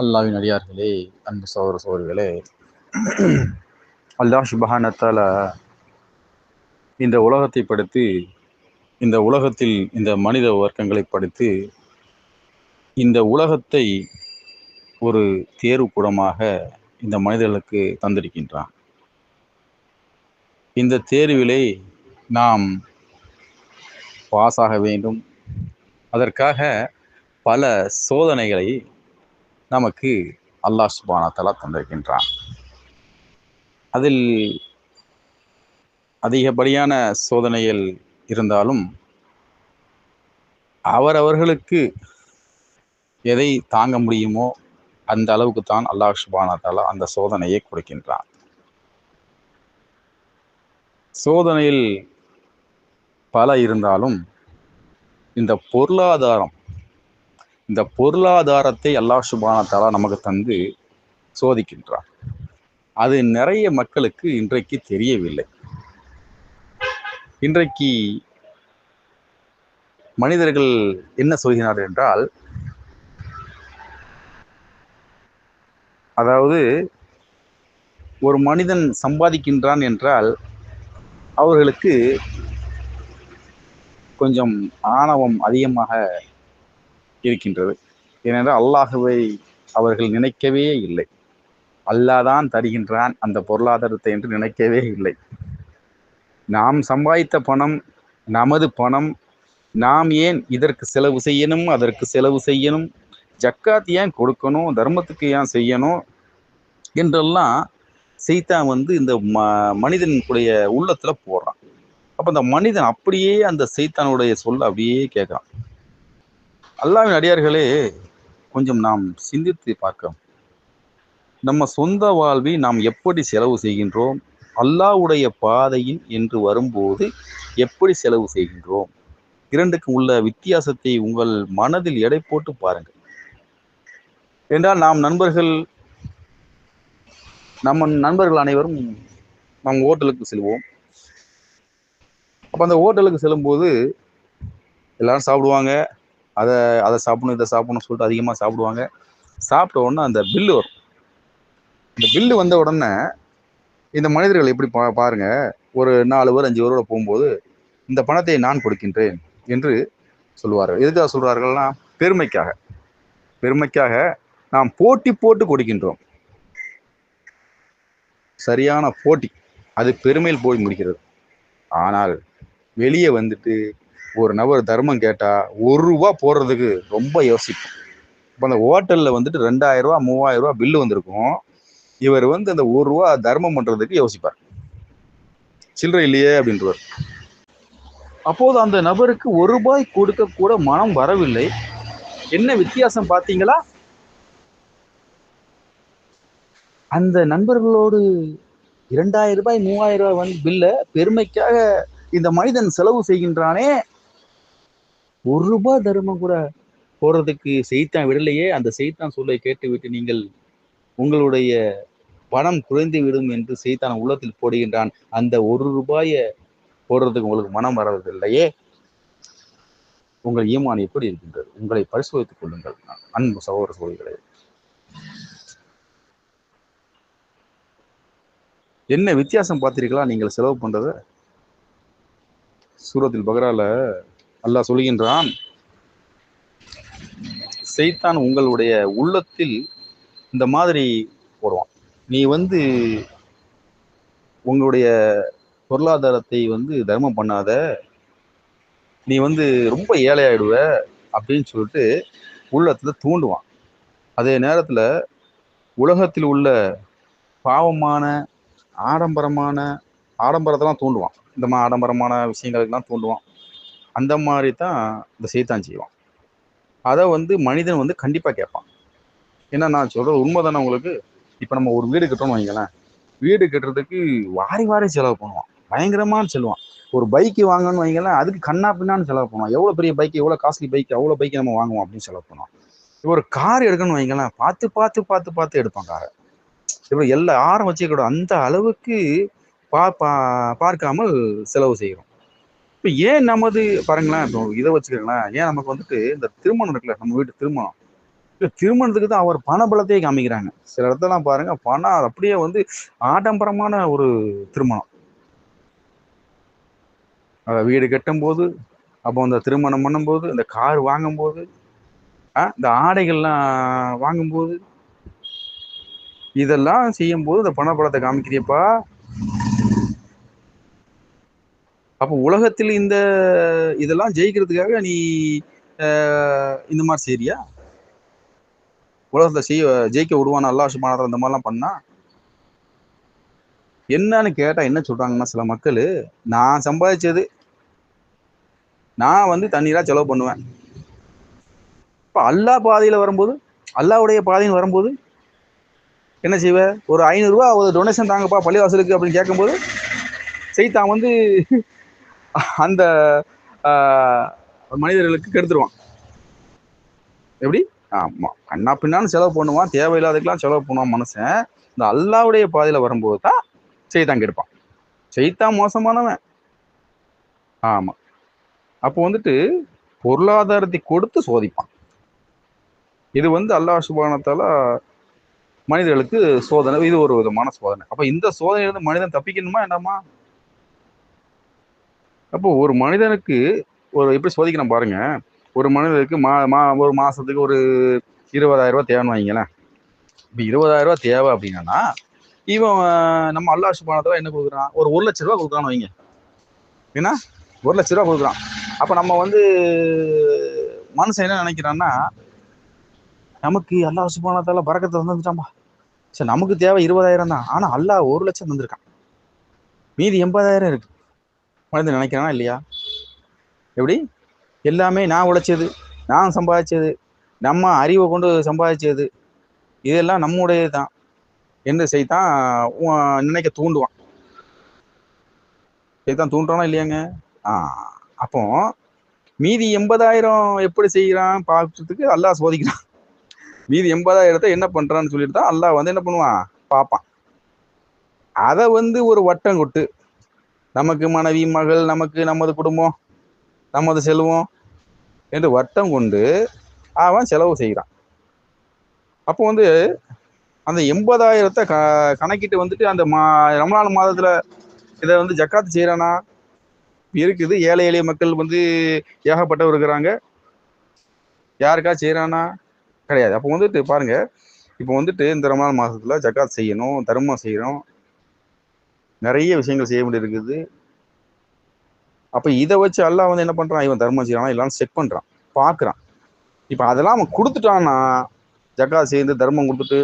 அல்லாவின் அடியார்களே அன்பு சோர சோழர்களே அல்லாஹ் சுபஹானத்தால இந்த உலகத்தை படுத்து இந்த உலகத்தில் இந்த மனித வர்க்கங்களை படுத்து இந்த உலகத்தை ஒரு தேர்வு கூடமாக இந்த மனிதர்களுக்கு தந்திருக்கின்றான். இந்த தேர்விலே நாம் பாஸாக வேண்டும். அதற்காக பல சோதனைகளை நமக்கு அல்லாஹ் சுபானத்தலா தந்திருக்கின்றான். அதில் அதிகப்படியான சோதனைகள் இருந்தாலும் அவரவர்களுக்கு எதை தாங்க முடியுமோ அந்த அளவுக்கு தான் அல்லாஹ் சுபானத்தாலா அந்த சோதனையை கொடுக்கின்றான். சோதனையில் பல இருந்தாலும் இந்த பொருளாதாரம் இந்த பொருளாதாரத்தை அல்லாஹ் சுபானத்தாலா நமக்கு தந்து சோதிக்கின்றார் அது நிறைய மக்களுக்கு இன்றைக்கு தெரியவில்லை. இன்றைக்கு மனிதர்கள் என்ன சொல்கிறார்கள் என்றால் அதாவது ஒரு மனிதன் சம்பாதிக்கின்றான் என்றால் அவர்களுக்கு கொஞ்சம் ஆணவம் அதிகமாக இருக்கின்றது. ஏனென்றால் அல்லாஹுவை அவர்கள் நினைக்கவே இல்லை. அல்லாதான் தருகின்றான் அந்த பொருளாதாரத்தை என்று நினைக்கவே இல்லை. நாம் சம்பாதித்த பணம் நமது பணம் நாம் ஏன் இதற்கு செலவு செய்யணும் அதற்கு செலவு செய்யணும் ஜக்காத் ஏன் கொடுக்கணும் தர்மத்துக்கு ஏன் செய்யணும் என்றெல்லாம் செய்தான் வந்து இந்த ம மனிதனுடைய உள்ளத்தில் போடுறான். அப்போ அந்த மனிதன் அப்படியே அந்த செய்தானுடைய சொல்ல அப்படியே கேட்குறான். அல்லாவின் அடியார்களே கொஞ்சம் நாம் சிந்தித்து பார்க்கிறோம் நம்ம சொந்த வாழ்வை நாம் எப்படி செலவு செய்கின்றோம்? அல்லாவுடைய பாதையின் என்று வரும்போது எப்படி செலவு செய்கின்றோம்? இரண்டுக்கும் உள்ள வித்தியாசத்தை உங்கள் மனதில் எடை போட்டு பாருங்கள். என்றால் நாம் நண்பர்கள் நம்ம நண்பர்கள் அனைவரும் நம் ஹோட்டலுக்கு செல்வோம். அப்போ அந்த ஹோட்டலுக்கு செல்லும்போது எல்லாரும் சாப்பிடுவாங்க. அதை அதை சாப்பிடணும் இதை சாப்பிடணும் சொல்லிட்டு அதிகமாக சாப்பிடுவாங்க. சாப்பிட்ட உடனே அந்த பில்லு வரும். இந்த பில்லு வந்த உடனே இந்த மனிதர்கள் எப்படி பா பாருங்க ஒரு நாலு பேர் அஞ்சு பேரோட போகும்போது இந்த பணத்தை நான் கொடுக்கின்றேன் என்று சொல்லுவார்கள். எதுக்காக சொல்கிறார்கள்னா பெருமைக்காக. பெருமைக்காக நாம் போட்டி போட்டு கொடுக்கின்றோம். சரியான போட்டி. அது பெருமையில் போய் முடிக்கிறது ஆனால் வெளியே வந்துட்டு ஒரு நபர் தர்மம் கேட்டால் ஒரு ரூபா போடுறதுக்கு ரொம்ப யோசிப்போம். இப்போ அந்த ஹோட்டலில் வந்துட்டு ரெண்டாயிரரூவா மூவாயிரம் ரூபா பில்லு வந்திருக்கும். இவர் வந்து அந்த ஒரு ரூபா தர்மம் பண்ணுறதுக்கு யோசிப்பார். சில்லறை இல்லையே அப்படின்றவர். அப்போது அந்த நபருக்கு ஒரு ரூபாய் கொடுக்க கூட மனம் வரவில்லை. என்ன வித்தியாசம் பார்த்தீங்களா? அந்த நண்பர்களோடு இரண்டாயிரம் ரூபாய் மூவாயிரம் ரூபாய் வந்து பில்ல பெருமைக்காக இந்த மனிதன் செலவு செய்கின்றானே ஒரு ரூபாய் தர்மம் கூட போடுறதுக்கு செய்தான் விடலையே. அந்த செய்தான் சொல்லை கேட்டுவிட்டு நீங்கள் உங்களுடைய பணம் குறைந்து விடும் என்று செய்தான் உள்ளத்தில் போடுகின்றான். அந்த ஒரு ரூபாய போடுறதுக்கு உங்களுக்கு மனம் வரவில்லையே. உங்கள் ஈமான் எப்படி இருக்கின்றது? உங்களை பரிசோதித்துக் கொள்ளுங்கள். அன்பு சகோதர சோழிகளே என்ன வித்தியாசம் பார்த்தீர்களா நீங்கள் செலவு பண்றத? சூரத்தில் பகரால அல்லாஹ் சொல்கின்றான் செய்தான் உங்களுடைய உள்ளத்தில் இந்த மாதிரி போடுவான். நீ வந்து உங்களுடைய பொருளாதாரத்தை வந்து தர்மம் பண்ணாத நீ வந்து ரொம்ப ஏழையாயிடுவ அப்படின்னு சொல்லிட்டு உள்ளத்தில் தூண்டுவான். அதே நேரத்தில் உலகத்தில் உள்ள பாவமான ஆடம்பரமான ஆடம்பரத்தெல்லாம் தூண்டுவான். இந்த மாதிரி ஆடம்பரமான விஷயங்களுக்கெல்லாம் தூண்டுவான். அந்த மாதிரி தான் இந்த செய்தான் செய்வான். அதை வந்து மனிதன் வந்து கண்டிப்பாக கேட்பான். ஏன்னா நான் சொல்றது உண்மைதானே உங்களுக்கு? இப்போ நம்ம ஒரு வீடு கட்டணும்னு வைங்களேன். வீடு கட்டுறதுக்கு வாரி வாரி செலவு பண்ணுவான். பயங்கரமாக செல்வான். ஒரு பைக்கு வாங்கணும்னு வைங்களேன் அதுக்கு கண்ணா பின்னான்னு செலவு பண்ணுவான். எவ்வளோ பெரிய பைக் எவ்வளோ காஸ்ட்லி பைக் அவ்வளோ பைக் நம்ம வாங்குவோம் அப்படின்னு செலவு பண்ணுவோம் இப்போ ஒரு கார் எடுக்கணும்னு வைங்களேன் பார்த்து பார்த்து பார்த்து பார்த்து எடுப்பான் காரை இப்போ எல்லா ஆரம் வச்சுக்கூட அந்த அளவுக்கு பா பா- பார்க்காமல் செலவு செய்கிறோம் இப்போ ஏன் நமது பாருங்களேன் இப்போ இதை வச்சுக்கோங்களேன். ஏன் நமக்கு வந்துட்டு இந்த திருமணம் இருக்குல்ல நம்ம வீட்டு திருமணம். இப்போ திருமணத்துக்கு தான் அவர் பண பலத்தையே காமிக்கிறாங்க. சில இடத்தெல்லாம் பாருங்க பணம் அப்படியே வந்து ஆடம்பரமான ஒரு திருமணம். வீடு கட்டும்போது அப்போ இந்த திருமணம் பண்ணும்போது இந்த கார் வாங்கும்போது இந்த ஆடைகள்லாம் வாங்கும்போது இதெல்லாம் செய்யும்போது இந்த பணபலத்தை காமிக்கிறியப்பா? அப்போ உலகத்தில் இந்த இதெல்லாம் ஜெயிக்கிறதுக்காக நீ இந்த மாதிரி செய்யறியா உலகத்தை செய்ய ஜெயிக்க விடுவான் அல்லாஹ் சுபானத்தில் இந்த மாதிரிலாம் பண்ணா? என்னன்னு கேட்டா என்ன சொல்றாங்கன்னா சில மக்கள் நான் சம்பாதிச்சது நான் வந்து தண்ணீராக செலவு பண்ணுவேன். இப்போ அல்லாஹ் பாதையில் வரும்போது அல்லாவுடைய பாதையில் வரும்போது என்ன செய்வ? ஒரு ஐநூறுரூவா ஒரு டொனேஷன் தாங்கப்பா பள்ளிவாசலுக்கு அப்படின்னு கேட்கும்போது செய்தான் வந்து அந்த ஆஹ், மனிதர்களுக்கு கெடுத்துருவான். எப்படி? ஆமா. கண்ணா பின்னான்னு செலவு பண்ணுவான் தேவையில்லாததுக்கெல்லாம் செலவு பண்ணுவான் மனுஷன். இந்த அல்லாவுடைய பாதையில் வரும்போது தான் செய்தான் கெடுப்பான். செய்தான் மோசமானவன். ஆமா. அப்போ வந்துட்டு பொருளாதாரத்தை கொடுத்து சோதிப்பான். இது வந்து அல்லாஹ் சுபானத்தால மனிதர்களுக்கு சோதனை இது ஒரு விதமான சோதனை. அப்ப இந்த சோதனையிலிருந்து மனிதன் தப்பிக்கணுமா என்னமா அப்போ ஒரு மனிதனுக்கு ஒரு எப்படி சோதிக்கணும் பாருங்க. ஒரு மனிதனுக்கு மா மா ஒரு மாசத்துக்கு ஒரு இருபதாயிரம் ரூபா தேவைன்னு வைங்களேன். இப்போ இருபதாயிரம் ரூபா தேவை அப்படின்னா இவன் நம்ம அல்லாஹ் சுபானத்துல என்ன கொடுக்குறான்? ஒரு ஒரு லட்ச ரூபா கொடுக்குறான்னு வைங்க. ஏன்னா ஒரு லட்ச ரூபா கொடுக்குறான். அப்போ நம்ம வந்து மனுஷன் என்ன நினைக்கிறான்னா நமக்கு அல்லாஹ் சுபானத்தால பறக்கத்தை தந்துட்டாம்பா சரி நமக்கு தேவை இருபதாயிரம் தான். ஆனால் அல்லாஹ் ஒரு லட்சம் தந்திருக்கான். மீதி எண்பதாயிரம் இருக்கு. மனிதன் நினைக்கிறானா இல்லையா? எப்படி? எல்லாமே நான் உழைச்சது நான் சம்பாதிச்சது நம்ம அறிவை கொண்டு சம்பாதிச்சது இதெல்லாம் நம்முடையது தான் என்று செய்தான் உ- நினைக்க தூண்டுவான். செய்தான் தூண்டுறானா இல்லையாங்க? ஆ அப்போ மீதி எண்பதாயிரம் எப்படி செய்கிறான் பார்க்கறதுக்கு அல்லாஹ் சோதிக்கிறான். மீதி எண்பதாயிரத்தை என்ன பண்றான்னு சொல்லிட்டு தான் அல்லாஹ் வந்து என்ன பண்ணுவான்? பார்ப்பான். அதை வந்து ஒரு வட்டம் கொட்டு. நமக்கு மனைவி மகள் நமக்கு நமது குடும்பம் நமது செல்வம் என்று வட்டம் கொண்டு அவன் செலவு செய்கிறான் அப்போ வந்து அந்த எண்பதாயிரத்தை க கணக்கிட்டு வந்துட்டு அந்த மா ரமலான் மாதத்தில் இதை வந்து ஜக்காத்து செய்கிறானா இருக்குது. ஏழை எளிய மக்கள் வந்து ஏகப்பட்டவர் இருக்கிறாங்க. யாருக்கா செய்கிறானா கிடையாது. அப்போ வந்துட்டு பாருங்கள் இப்போ வந்துட்டு இந்த ரமலான் மாதத்தில் ஜக்காத் செய்யணும் தர்மம் செய்யணும் நிறைய விஷயங்கள் செய்ய வேண்டியிருக்குது. அப்போ இதை வச்சு எல்லாம் வந்து என்ன பண்ணுறான் இவன் தர்மம் செய்யறான் எல்லாம் செக் பண்ணுறான் பார்க்குறான். இப்போ அதெல்லாம் அவன் கொடுத்துட்டான்னா ஜக்கா சேர்ந்து தர்மம் கொடுத்துட்டு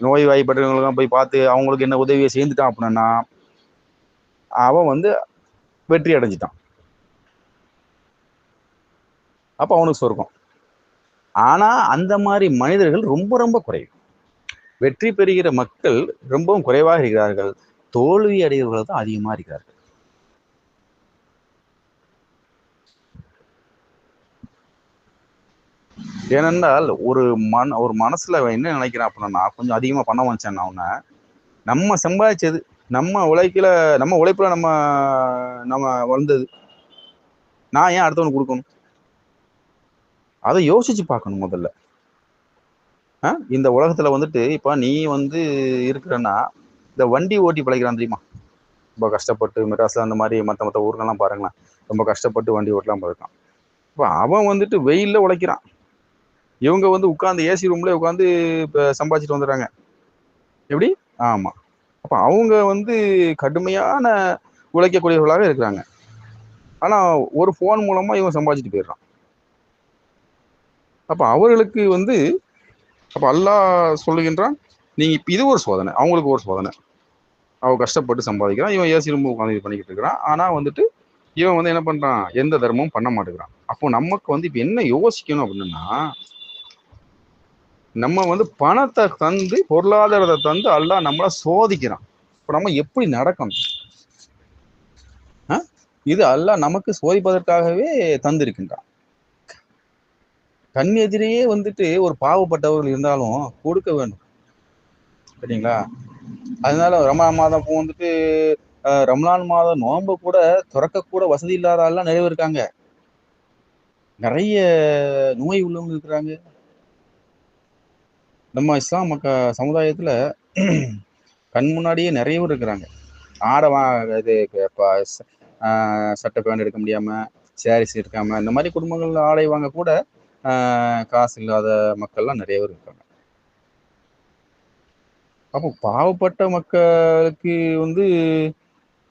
நோய் வாய்ப்பட்டவங்களுக்கெல்லாம் போய் பார்த்து அவங்களுக்கு என்ன உதவியை சேர்ந்துட்டான் அப்படின்னா அவன் வந்து வெற்றி அடைஞ்சிட்டான். அப்போ அவனுக்கு சொர்க்கம். ஆனால் அந்த மாதிரி மனிதர்கள் ரொம்ப ரொம்ப குறைவு. வெற்றி பெறுகிற மக்கள் ரொம்பவும் குறைவாக இருக்கிறார்கள். தோல்வி அடைகிறவர்கள் தான் அதிகமா இருக்கிறார்கள். ஏனென்றால் ஒரு மன ஒரு மனசுல என்ன நினைக்கிறேன் அப்படின்னா கொஞ்சம் அதிகமா பணம் வந்துச்சேன் அவனை நம்ம சம்பாதிச்சது நம்ம உழைக்கல நம்ம உழைப்புல நம்ம நம்ம வளர்ந்தது. நான் ஏன் அடுத்தவனுக்கு கொடுக்கணும்? அதை யோசிச்சு பார்க்கணும் முதல்ல. ஆ? இந்த உலகத்துல வந்துட்டு இப்ப நீ வந்து இருக்கிறன்னா இந்த வண்டி ஓட்டி பழகிறான் தெரியுமா? ரொம்ப கஷ்டப்பட்டு மெட்ராஸில் அந்த மாதிரி மற்ற மற்ற ஊர்கள்லாம் பாருங்களேன். ரொம்ப கஷ்டப்பட்டு வண்டி ஓட்டலாம் பழகிறான் இப்போ அவன் வந்துட்டு வெயிலில் உழைக்கிறான். இவங்க வந்து உட்காந்து ஏசி ரூம்ல உட்காந்து இப்போ சம்பாதிச்சிட்டு வந்துடுறாங்க. எப்படி? ஆமாம் அப்போ அவங்க வந்து கடுமையான உழைக்கக்கூடியவர்களாக இருக்கிறாங்க. ஆனால் ஒரு ஃபோன் மூலமாக இவன் சம்பாதிச்சிட்டு போயிடுறான். அப்போ அவர்களுக்கு வந்து அப்போ அல்லாஹ் சொல்லுகின்றான் நீங்க இப்ப இது ஒரு சோதனை. அவங்களுக்கு ஒரு சோதனை. அவன் கஷ்டப்பட்டு சம்பாதிக்கிறான். இவன் ஏசி ரொம்ப உட்காந்து இது பண்ணிக்கிட்டு இருக்கிறான். ஆனா வந்துட்டு இவன் வந்து என்ன பண்றான்? எந்த தர்மமும் பண்ண மாட்டேங்கிறான். அப்போ நமக்கு வந்து இப்ப என்ன யோசிக்கணும் அப்படின்னா நம்ம வந்து பணத்தை தந்து பொருளாதாரத்தை தந்து அல்லாஹ் நம்மளை சோதிக்கிறான். இப்போ நம்ம எப்படி நடக்கணும்? இது எல்லாம் நமக்கு சோதிப்பதற்காகவே தந்திருக்கின்றான். கண் எதிரையே வந்துட்டு ஒரு பாவப்பட்டவர்கள் இருந்தாலும் கொடுக்க வேண்டும். சரிங்களா? அதனால ரமணா மாதம் வந்துட்டு ரம்லான் மாதம் நோன்பு கூட திறக்க கூட வசதி இல்லாத ஆள்லாம் நிறைய இருக்காங்க. நிறைய நோய் உள்ளவங்க இருக்கிறாங்க. நம்ம இஸ்லாம் மக்க சமுதாயத்துல கண் முன்னாடியே நிறைய பேர் இருக்கிறாங்க. ஆடவா இது இப்போ சட்டை பேண்ட் எடுக்க முடியாம சாரீஸ் எடுக்காம இந்த மாதிரி குடும்பங்கள்ல ஆடை வாங்க கூட காசு இல்லாத மக்கள்லாம் நிறைய பேர் இருக்காங்க. அப்போ பாவப்பட்ட மக்களுக்கு வந்து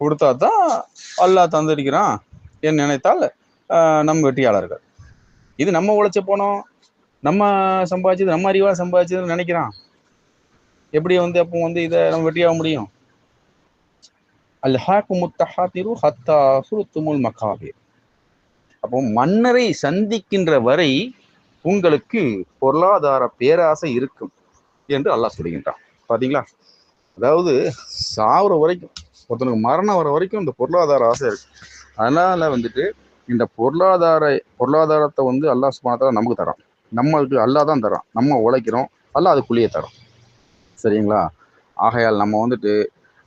கொடுத்தா தான் அல்லாஹ் தந்திருக்கிறான் என் நினைத்தால் நம்ம வெற்றியாளர்கள் இது நம்ம உழைச்ச போனோம் நம்ம சம்பாதிச்சது நம்ம அறிவாக சம்பாதிச்சதுன்னு நினைக்கிறான். எப்படி வந்து அப்போ வந்து இதை நம்ம வெற்றியாக முடியும்? அல்ஹாக்கு முத்தஹாத்திரு ஹத்தா துமுல் மகாபீர். அப்போ மன்னரை சந்திக்கின்ற வரை உங்களுக்கு பொருளாதார பேராசை இருக்கும் என்று அல்லாஹ் சொல்கின்றான். பார்த்தீங்களா அதாவது சாவுற வரைக்கும் ஒருத்தனுக்கு மரணம் வர வரைக்கும் இந்த பொருளாதார ஆசை இருக்கு. அதனால வந்துட்டு இந்த பொருளாதார பொருளாதாரத்தை வந்து அல்லாஹ் சுபானத்தால நமக்கு தரான். நம்மளுக்கு அல்லாஹ் தான் தரான். நம்ம உழைக்கிறோம் அல்லாஹ் அதுக்குள்ளேயே தரோம். சரிங்களா? ஆகையால் நம்ம வந்துட்டு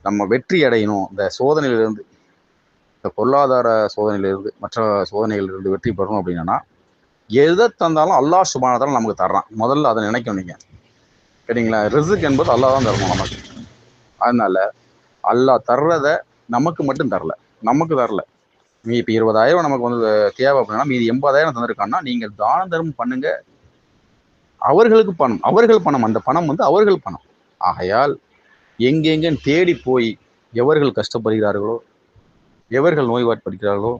நம்ம வெற்றி அடையணும். இந்த சோதனையிலிருந்து இந்த பொருளாதார சோதனையிலிருந்து மற்ற சோதனைகளிலிருந்து வெற்றி பெறணும் அப்படின்னா எதை தந்தாலும் அல்லாஹ் சுபானத்தால நமக்கு தர்றான். முதல்ல அதை நினைக்கணும் நீங்கள் சரிங்களா? ரிசுக் என்பது அல்லா தான் தரணும் நமக்கு. அதனால அல்லாஹ் தர்றத நமக்கு மட்டும் தரல. நமக்கு தரல. நீ இப்போ இருபதாயிரம் நமக்கு வந்து தேவை அப்படின்னா மீதி எண்பதாயிரம் தந்திருக்காங்கன்னா நீங்கள் தான தர்மம் பண்ணுங்க. அவர்களுக்கு பணம். அவர்கள் பணம். அந்த பணம் வந்து அவர்கள் பணம். ஆகையால் எங்கெங்கன்னு தேடி போய் எவர்கள் கஷ்டப்படுகிறார்களோ எவர்கள் நோய்வாட்படுகிறார்களோ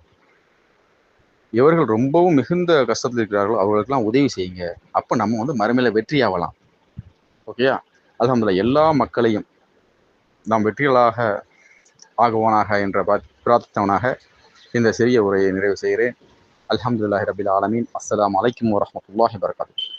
எவர்கள் ரொம்பவும் மிகுந்த கஷ்டத்தில் இருக்கிறார்களோ அவர்களுக்கெல்லாம் உதவி செய்யுங்க. அப்போ நம்ம வந்து மறுமையில் வெற்றி ஆகலாம் ஓகேயா அலமதுல எல்லா மக்களையும் நாம் வெற்றிகளாக ஆகுவானாக என்ற பிரார்த்- பிரார்த்தவனாக இந்த சிறிய உரையை நிறைவு செய்கிறேன். அலமதுல்லாஹி ரபில் ஆலமீன். அஸ்லாம் அலைக்கும் வரமத்துல்லாஹி வரகாத்து